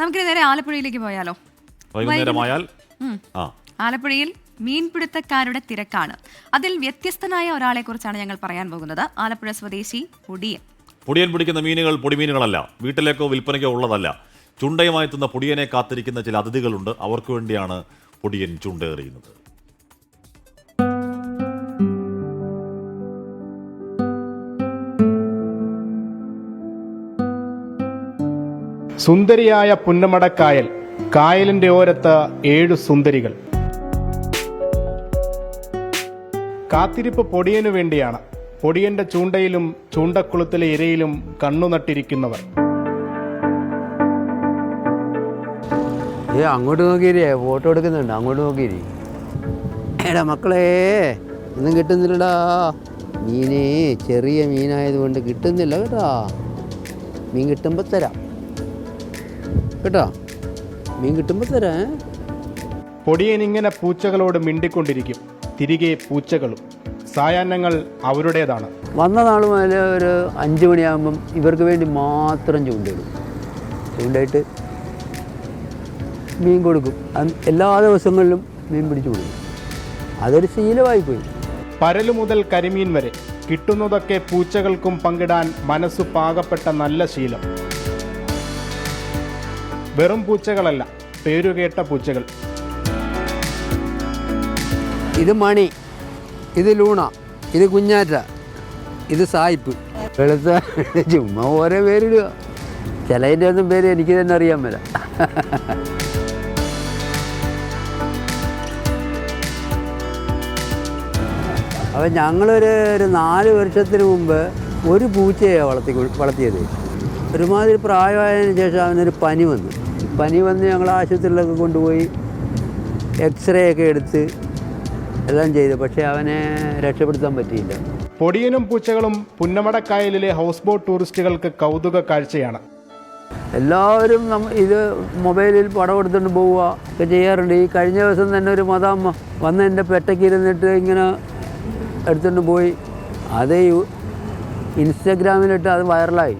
നമുക്കിനി നേരെ ആലപ്പുഴയിലേക്ക് പോയാലോ? വൈകുന്നേരമായാൽ. ആ. ആലപ്പുഴയിൽ മീൻപിടുത്തക്കാരുടെ തിരക്കാണ്. അതിൽ വ്യത്യസ്തനായ ഒരാളെ കുറിച്ചാണ് ഞങ്ങൾ പറയാൻ പോകുന്നത്. ആലപ്പുഴ സ്വദേശി പൊടിയൻ. പൊടിയൻ പിടിക്കുന്ന മീനുകൾ പൊടിമീനുകളല്ല. വീട്ടിലേക്കോ വിൽപ്പനയ്ക്കോ ഉള്ളതല്ല. ചുണ്ടയുമായി എത്തുന്ന പൊടിയനെ കാത്തിരിക്കുന്ന ചില അതിഥികളുണ്ട്. അവർക്ക് വേണ്ടിയാണ് പൊടിയൻ ചുണ്ടേറിയുന്നത്. സുന്ദരിയായ പുന്നമടക്കായൽ കായലിന്റെ ഓരത്ത് ഏഴ് സുന്ദരികൾ. കാത്തിരിപ്പ് പൊടിയനു വേണ്ടിയാണ്. പൊടിയന്റെ ചൂണ്ടയിലും ചൂണ്ടക്കുളത്തിലെ ഇരയിലും കണ്ണു നട്ടിരിക്കുന്നവർ. ഏ അങ്ങോട്ട് നോക്കിയിരേ. ഫോട്ടോ എടുക്കുന്നുണ്ട്. അങ്ങോട്ട് നോക്കിയിരി. എടാ മക്കളെ ഒന്നും കിട്ടുന്നില്ലടാ. മീനേ ചെറിയ മീനായതുകൊണ്ട് കിട്ടുന്നില്ല കേട്ടോ. മീൻ കിട്ടുമ്പോൾ തരാം. കേട്ടോ. മീൻ കിട്ടുമ്പോൾ തരാ? പൊടിയൻ ഇങ്ങനെ പൂച്ചകളോട് മിണ്ടിക്കൊണ്ടിരിക്കും. തിരികെ പൂച്ചകളും. സായാഹ്നങ്ങൾ അവരുടേതാണ്. വന്ന നാൾ മുതൽ ഒരു അഞ്ച് മണിയാകുമ്പം ഇവർക്ക് വേണ്ടി മാത്രം ചൂണ്ടയിടും. ചൂണ്ടയിട്ട് മീൻ കൊടുക്കും. എല്ലാ ദിവസങ്ങളിലും മീൻ പിടിച്ചു കൊടുക്കും. അതൊരു ശീലമായിപ്പോയി. പരലു മുതൽ കരിമീൻ വരെ. കിട്ടുന്നതൊക്കെ പൂച്ചകൾക്കും പങ്കിടാൻ മനസ്സു പാകപ്പെട്ട നല്ല ശീലം. വെറും പൂച്ചകളല്ല പേരുകേട്ട പൂച്ചകൾ. ഇത് മണി ഇത് ലൂണ ഇത് കുഞ്ഞാറ്റ ഇത് സായിപ്പ്. വെളുത്ത ചുമ്മാ ഓരോ പേരിടുക. ചിലതിന്റെ ഒന്നും പേര് എനിക്ക് തന്നെ അറിയാൻ വരാം അപ്പം ഞങ്ങളൊരു ഒരു നാല് വർഷത്തിന് മുമ്പ് ഒരു പൂച്ചയെ വളർത്തി വളർത്തിയത്. ഒരുമാതിരി പ്രായമായതിനു ശേഷം അവനൊരു പനി വന്നു. പനി വന്ന് ഞങ്ങൾ ആശുപത്രിയിലൊക്കെ കൊണ്ടുപോയി എക്സ്റേ ഒക്കെ എടുത്ത് എല്ലാം ചെയ്തു. പക്ഷേ അവനെ രക്ഷപ്പെടുത്താൻ പറ്റിയില്ല. പൊടിയനും പൂച്ചകളും പുന്നമടക്കായലിലെ ഹൗസ് ബോട്ട് ടൂറിസ്റ്റുകൾക്ക് കൗതുക കാഴ്ചയാണ്. എല്ലാവരും നമ്മ ഇത് മൊബൈലിൽ പടം എടുത്തുകൊണ്ട് പോവുക ഒക്കെ ചെയ്യാറുണ്ട്. ഈ കഴിഞ്ഞ ദിവസം തന്നെ ഒരു മതാമ്മ വന്ന് എന്റെ പെട്ടയ്ക്ക് ഇരുന്നിട്ട് ഇങ്ങനെ എടുത്തുകൊണ്ട് പോയി. അത് ഇൻസ്റ്റഗ്രാമിലിട്ട് അത് വൈറലായി.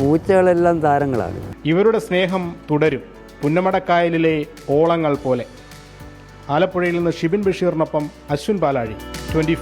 പൂച്ചകളെല്ലാം താരങ്ങളാണ്. ഇവരുടെ സ്നേഹം തുടരും. പുന്നമടക്കായലിലെ ഓളങ്ങൾ പോലെ. ആലപ്പുഴയിൽ നിന്ന് ഷിബിൻ ബഷീറിനൊപ്പം അശ്വിൻ പാലാഴി. ട്വന്റി